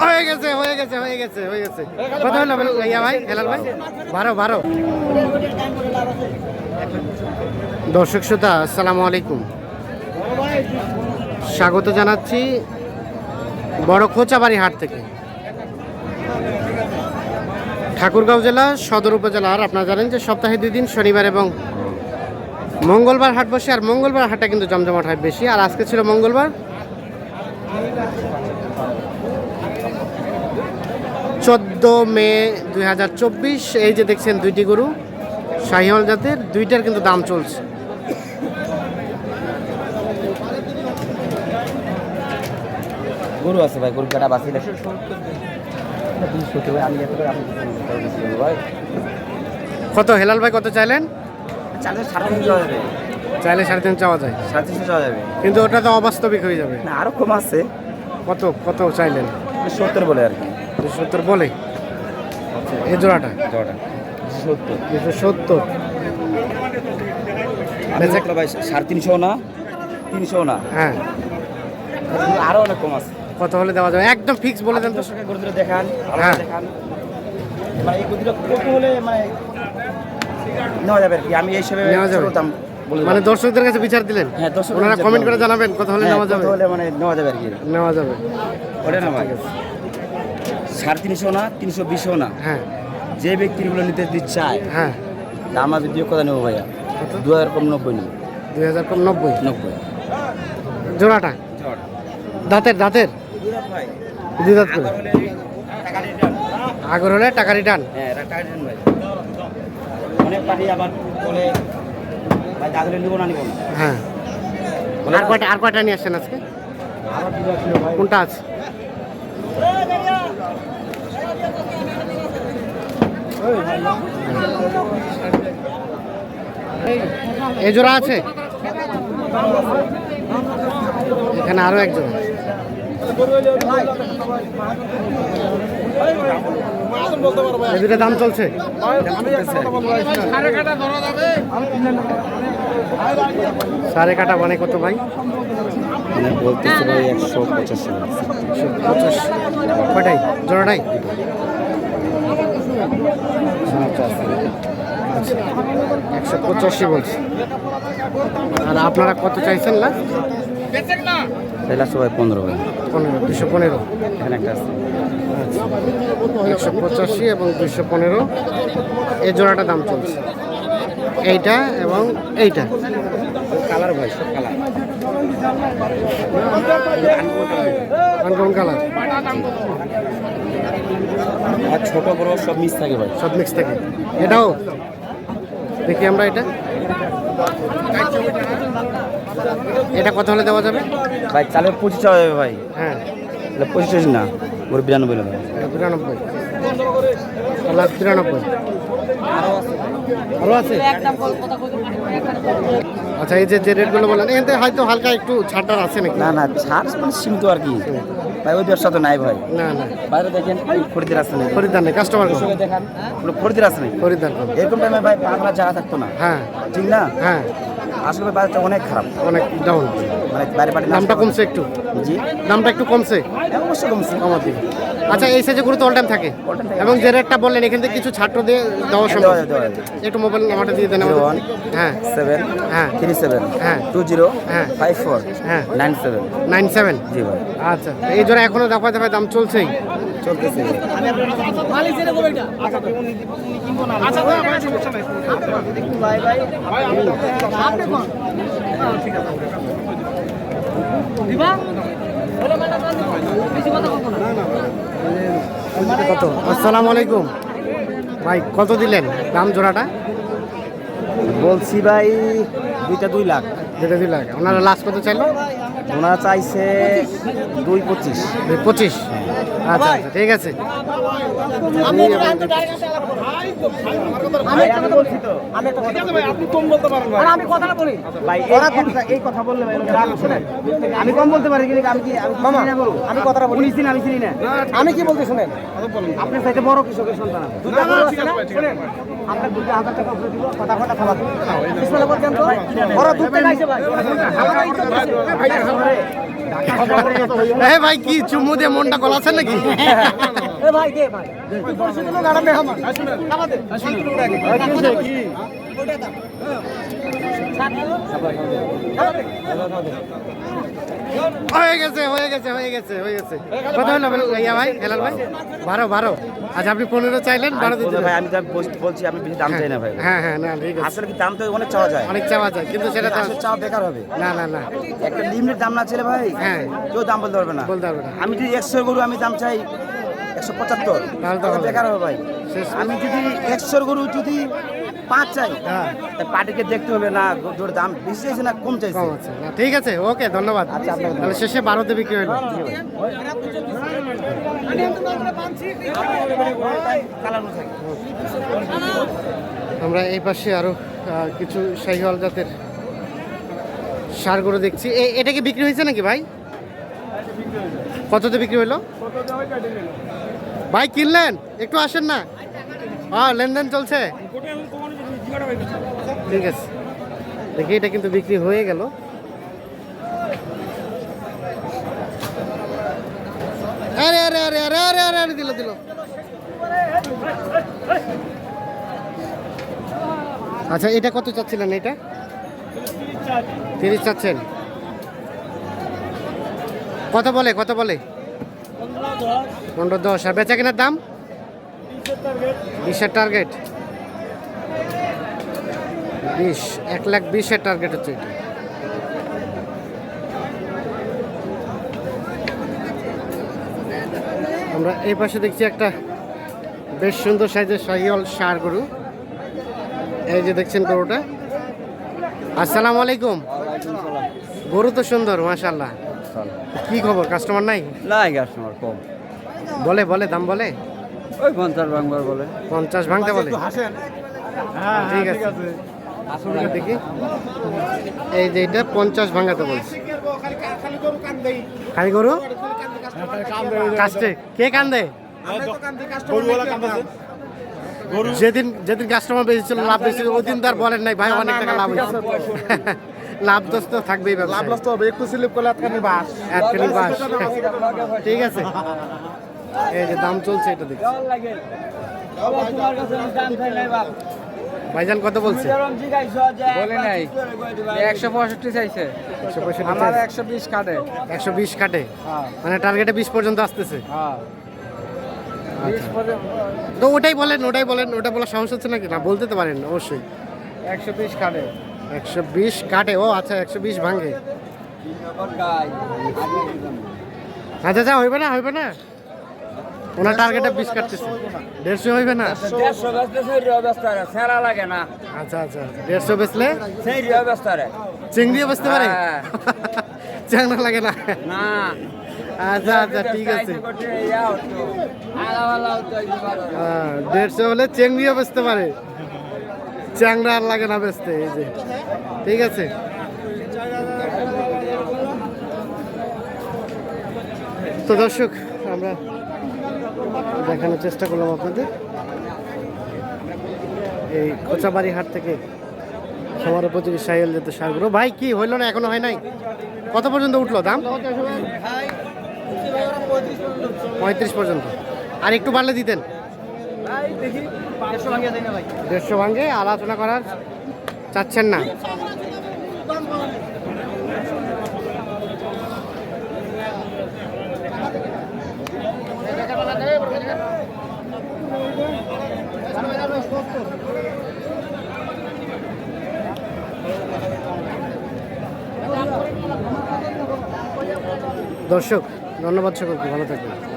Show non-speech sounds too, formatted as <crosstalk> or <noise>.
হয়ে গেছে হয়ে গেছে হয়ে গেছে হয়ে গেছে। কত ইয়া ভাই হেলাল ভাই। বারো বারো দর্শক শ্রোতা, আসসালামু আলাইকুম। স্বাগত জানাচ্ছি বড় খোঁচাবাড়ি হাট থেকে। ঠাকুরগাঁও জেলা, সদর উপজেলার আপনারা জানেন যে সপ্তাহে দুই দিন শনিবার এবং মঙ্গলবার হাট বসে আর মঙ্গলবার হাটটা কিন্তু জমজমাট হয় বেশি। আর আজকে ছিল মঙ্গলবার। চোদ্দ মে দুই হাজার চব্বিশ এই যে দেখছেন দুইটি গরু শাহিওয়াল জাতের দুইটার কিন্তু দাম চলছে। গরু আছে ভাই গরু কাটা ভাই। কত হেলাল ভাই কত চাইলেন? চালে সাড়ে তিনশো যাওয়া যাবে। চাইলে সাড়ে তিন চাওয়া যায়। সাড়ে তিনশো যাওয়া যাবে। কিন্তু ওটা তো অবাস্তবিক হয়ে যাবে। না আরও কম আছে। কত কত চাইলেন? সত্তর বলে আর কি। সত্তর বলে? এই জোড়াটা? জোড়াটা। সত্তর। দুশো সত্তর। ভাই সাড়ে তিনশো না? তিনশো না? হ্যাঁ। আরও অনেক কম আছে। কত হলে দেওয়া যাবে? একদম ফিক্স বলে দেন তো। দর্শকে দেখান হ্যাঁ। দেখান। মানে এই কত হলে মানে নেওয়া যাবে আর কি। আমি এই হিসেবে নেওয়া যাবে? দাম মানে দর্শকদের কাছে বিচার দিলেন? হ্যাঁ দর্শক ওনারা কমেন্ট করে জানাবেন কত হলে নেওয়া যাবে। হলে মানে নেওয়া যাবে আর কি। নেওয়া যাবে। ওটা না সাড়ে তিনশো না তিনশো বিশও না। হ্যাঁ। যে ব্যক্তিগুলো নিতে দিতে চায় হ্যাঁ। দাম আমি দ্বিতীয় কথা নেব ভাইয়া? দু হাজার কম নব্বই নেব। দুই হাজার কম নব্বই? নব্বই। জোড়াটা? দাঁতের দাঁতের? দুই দাঁত করে। আগর হলে টাকা রিটার্ন হ্যাঁ টাকা দিন ভাই। অনেক আবার বলে ভাই দাগলে নিবো না নিবো না। হ্যাঁ। আর কয়টা আর কয়টা নিয়ে আসছেন আজকে? কোনটা আছে? এই জোড়া আছে? এখানে আরও একজন এই দুটো দাম চলছে? সাড়ে কাটা মানে কত ভাই? মানে বলতেছে ভাই একশো পঁচাশি কয়টাই? জোড়াটাই? একশো পঁচাশি বলছি। আর আপনারা কত চাইছেন না সবাই পনেরো ভাই। পনেরো দুশো পনেরো। এখানে একটা আছে। একশো পঁচাশি এবং দুশো পনেরো। এই জোড়াটা দাম চলছে। এইটা এবং এইটা। কালার ভাই সব কালার। কালার। আর ছোট বড় সব মিস থাকে ভাই। সব মিক্স থাকে। এটাও? দেখি আমরা এটা। এটা কত হলে দেওয়া যাবে? ভাই চালে পঁচিশ হবে ভাই। হ্যাঁ। তাহলে পঁচিশ না। ওর বিরানব্বই নেবেন বিরানব্বই। লাখ বিরানব্বই। আরও আছে? আচ্ছা এই যে যে রেটগুলো বললেন থেকে হয়তো হালকা একটু ছাড়টার আছে নাকি? না না ছাড় মানে সীমিত আর কি। ভাই ওই ব্যবসা তো নাই ভাই। না না। বাইরে দেখেন খরিদের আসছে না খরিদ্দার নেই কাস্টমার দেখান পুরো খরিদের আসতে নেই খরিদ্দার কম এরকম টাইমে ভাই পাগলা জায়গা থাকতো না। হ্যাঁ। ঠিক না? হ্যাঁ। আসলে বাজারটা অনেক খারাপ। অনেক ডাউন মানে বাইরে বাইরে দামটা কমছে একটু। জি। দামটা একটু কমছে? হ্যাঁ, অবশ্যই কমছে। আমাদের দিকে। আচ্ছা এই সাইজে গুরুত্ব অল টাইম থাকে। এবং যে রেটটা বললেন এখান থেকে কিছু ছাত্র দিয়ে দেওয়া সম্ভব। একটু মোবাইল নাম্বারটা দিয়ে দেন আমাদের। হ্যাঁ। সেভেন হ্যাঁ। থ্রি সেভেন হ্যাঁ। টু জিরো হ্যাঁ। ফাইভ ফোর হ্যাঁ। নাইন সেভেন নাইন সেভেন জি ভাই। আচ্ছা এই জন্য এখনও দফায় দফায় দাম চলছেই? চলতেছে। কত? আসসালামু আলাইকুম। ভাই কত দিলেন দাম জোড়াটা? বলছি ভাই দুইটা দুই লাখ। যেটা ওনারা লাস্ট কত চাইলো? ওনারা চাইছে দুই পঁচিশ। দুই পঁচিশ? আচ্ছা আচ্ছা ঠিক আছে। ভাই ওরা এই কথা বললে ভাই রাগ শোনেন আমি কম বলতে পারি কিন্তু আমি কি মামা আমি কথাটা বলি। চিনি আমি চিনি না। আমি কি বলতে শুনেন? আপনার সাথে বড় কৃষকের সন্তান আপনার দুইটা হাজার টাকা কথা কথা খাওয়া বিসমিল্লাহ ওরা দুধ এ ভাই কি চুমু দিয়ে মনটা গলাছেন নাকি? ভাই দে ভাই? আমাদের হয়ে গেছে হয়ে গেছে হয়ে গেছে হয়ে গেছে। কত হলো ইয়া ভাই হেলাল ভাই? বারো বারো। আচ্ছা আপনি পনেরো চাইলেন বারো দিতে ভাই আমি বলছি আমি বেশি দাম চাই না ভাই। হ্যাঁ হ্যাঁ না ঠিক আছে। আসলে কি দাম তো অনেক চাওয়া যায়। অনেক চাওয়া যায় কিন্তু সেটা তো আসলে চাওয়া বেকার হবে। না না না। একটা লিমিটেড দাম না ছিল ভাই হ্যাঁ। কেউ দাম বলতে পারবে না। বলতে পারবে না। আমি যদি একশো গরু আমি দাম চাই একশো পঁচাত্তর। বেকার হবে ভাই। আমি যদি একশোর গরু যদি পাঁচ চাই হ্যাঁ। পার্টিকে দেখতে হবে না গরুর দাম বেশি চাইছে না কম চাইছে। ঠিক আছে ওকে ধন্যবাদ। তাহলে শেষে বারোতে বিক্রি হলো আমরা এই পাশে আরও কিছু শাহিওয়াল জাতের সারগুলো দেখছি। এটা কি বিক্রি হয়েছে নাকি ভাই? কততে বিক্রি হলো ভাই কিনলেন? একটু আসেন না? হ্যাঁ লেনদেন চলছে? ঠিক আছে। দেখি, এটা কিন্তু বিক্রি হয়ে গেল। আরে আরে আরে আরে আরে আরে আরে, দিল দিল। আচ্ছা এটা কত চাচ্ছিলেন এটা? তিরিশ চাচ্ছেন। কত বলে কত বলে? পনেরো দশ। আর বেচা কেনার দাম? বিশের টার্গেট বিশ এক লাখ বিশের টার্গেট হচ্ছে এটা। আমরা এই পাশে দেখছি একটা বেশ সুন্দর সাইজের শাহিওয়াল সার গরু। এই যে দেখছেন গরুটা। আসসালামু আলাইকুম। গরু তো সুন্দর মাশাল্লাহ কি খবর? কাস্টমার নাই? না কাস্টমার কম। বলে বলে দাম বলে? ওই পঞ্চাশ বাংবার বলে। পঞ্চাশ ভাঙতে বলে? ঠিক আছে। দেখি এই যে এটা পঞ্চাশ ভাঙাতে বলছে। খালি গরু? কাস্টে কে কান্দে? যেদিন যেদিন কাস্টমার বেশি ছিল লাভ বেশি ওই দিন তার বলেন নাই ভাই অনেক টাকা লাভ হয়েছে। লাভ দোষ তো থাকবেই লাভ লস হবে। একটু স্লিপ করলে আটখানি বাস। আটখানি বাস। ঠিক আছে। এই যে দাম চলছে এটা দেখি ভাইজান কত বলছে? বলে নাই। একশো পঁয়ষট্টি চাইছে। আমার একশো বিশ কাটে। একশো বিশ কাটে। মানে টার্গেটে বিশ পর্যন্ত আসতেছে। হ্যাঁ। পর্যন্ত তো ওটাই বলেন ওটাই বলেন ওটা বলা সাহস হচ্ছে নাকি? না বলতে তো পারেন অবশ্যই। একশো বিশ কাটে। একশো বিশ কাটে। ও আচ্ছা একশো বিশ ভাঙে। আচ্ছা আচ্ছা হইবে না হইবে না। ওনার টার্গেটে বিশ কাটতেছে। দেড়শো হইবে না? দেড়শো বেচতে সেই ব্যস্ত সেরা লাগে না। আচ্ছা আচ্ছা দেড়শো বেচলে? সেই ব্যস্ত চিংড়িও বেচতে পারে? হ্যাঁ। <laughs> চ্যাংরা লাগে না? না। আচ্ছা আচ্ছা ঠিক আছে। হ্যাঁ, দেড়শো হলে চেংড়িও বেচতে পারে। চ্যাংরা আর লাগে না বেচতে, এই যে। ঠিক আছে? তো দর্শক, আমরা দেখানোর চেষ্টা করলাম আপনাদের। এই কোচাবাড়ি হাট থেকে সবার উপযোগী সাইকেল যেতে সারগুলো ভাই, কি হইল না এখনও হয় নাই? কত পর্যন্ত উঠল দাম? পঁয়ত্রিশ পর্যন্ত। আর একটু বাড়লে দিতেন। দেড়শো ভাঙ্গে আলোচনা করার চাচ্ছেন না। দর্শক ধন্যবাদ সকলকে ভালো থাকবেন।